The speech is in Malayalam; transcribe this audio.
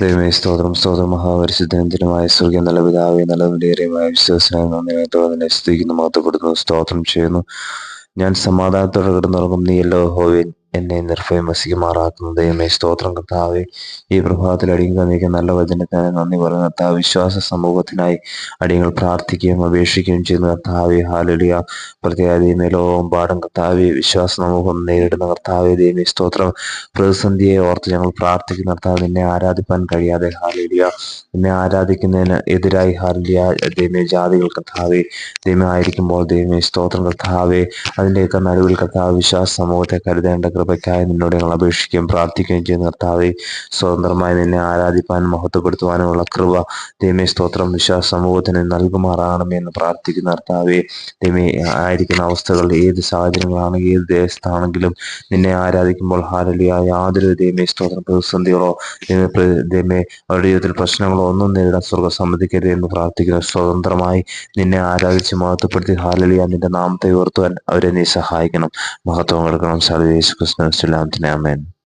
ദൈവമേ സ്തോത്രം സ്തോത്രം. മഹാപരിശുദ്ധനത്തിനുമായ സ്വർഗീയ നല്ല പിതാവേ നല്ല വിശ്വാസനായ നിന്നെ സ്തുതിക്കുന്നു മഹത്വപ്പെടുന്നു സ്തോത്രം ചെയ്യുന്നു. ഞാൻ സമാധാനത്തോടെ കിടന്നുറങ്ങും. നീ ഹോവിൻ ഹോവേൻ എന്നെ നിർഭയം വസിക്കുമാറാക്കുന്നു. ദൈവമേ സ്തോത്രം. കർത്താവെ ഈ പ്രഭാതത്തിൽ അടിയങ്ങൾ തന്നിരിക്കുന്ന നല്ല വചനത്തിന് നന്ദി പറയുന്ന. കർത്താവ് വിശ്വാസ സമൂഹത്തിനായി അടിയങ്ങൾ പ്രാർത്ഥിക്കുകയും അപേക്ഷിക്കുകയും ചെയ്യുന്ന. കർത്താവെ ഹാലുലിയ പ്രത്യേക ദൈവമേ ലോകം പാടും. കർത്താവെ വിശ്വാസ സമൂഹം നേരിടുന്ന. കർത്താവെ ദൈവമേ സ്തോത്രം. പ്രതിസന്ധിയെ ഓർത്ത് ഞങ്ങൾ പ്രാർത്ഥിക്കുന്ന. കർത്താവ് നിന്നെ ആരാധിപ്പാൻ കഴിയാതെ. ഹാലുലിയ നിന്നെ ആരാധിക്കുന്നതിന് എതിരായി. ഹാലുലിയ ദൈവമേ ജാതികൾ കർത്താവെ ദൈവമായിരിക്കുമ്പോൾ ദൈവമേ സ്തോത്രം. കർത്താവെ അതിന്റെയൊക്കെ നടുവിൽ കർത്താവ് വിശ്വാസ സമൂഹത്തെ കരുതേണ്ട കൃപയ്ക്കായി നിന്നോട് ഞങ്ങൾ അപേക്ഷിക്കുകയും പ്രാർത്ഥിക്കുകയും ചെയ്യുന്ന കർത്താവെ സ്വതന്ത്രമായി നിന്നെ ആരാധിപ്പാനും മഹത്വപ്പെടുത്തുവാനുമുള്ള കൃപ ദൈവമേ സ്തോത്രം വിശ്വാസ സമൂഹത്തിന് നൽകുമാറാകണമേ എന്ന് പ്രാർത്ഥിക്കുന്ന കർത്താവെ ദൈവമേ ആയിരിക്കുന്ന അവസ്ഥകൾ ഏത് സാഹചര്യങ്ങളാണെങ്കിലും ഏത് ദേശത്താണെങ്കിലും നിന്നെ ആരാധിക്കുമ്പോൾ ഹാരലിയ യാതൊരു ദൈവമേ സ്തോത്രം പ്രതിസന്ധികളോ ദൈവമേ അവരുടെ ജീവിതത്തിൽ പ്രശ്നങ്ങളോ ഒന്നും നേരിടാൻ സ്വർഗം സമ്മതിക്കരുത് എന്ന് പ്രാർത്ഥിക്കുന്നു. സ്വതന്ത്രമായി നിന്നെ ആരാധിച്ച് മഹത്വപ്പെടുത്തി ഹാലലിയ നിന്റെ നാമത്തെ ഉയർത്തുവാൻ അവരെ നീ സഹായിക്കണം. മഹത്വം കൊടുക്കണം. Kristus ng Sulam. Amen.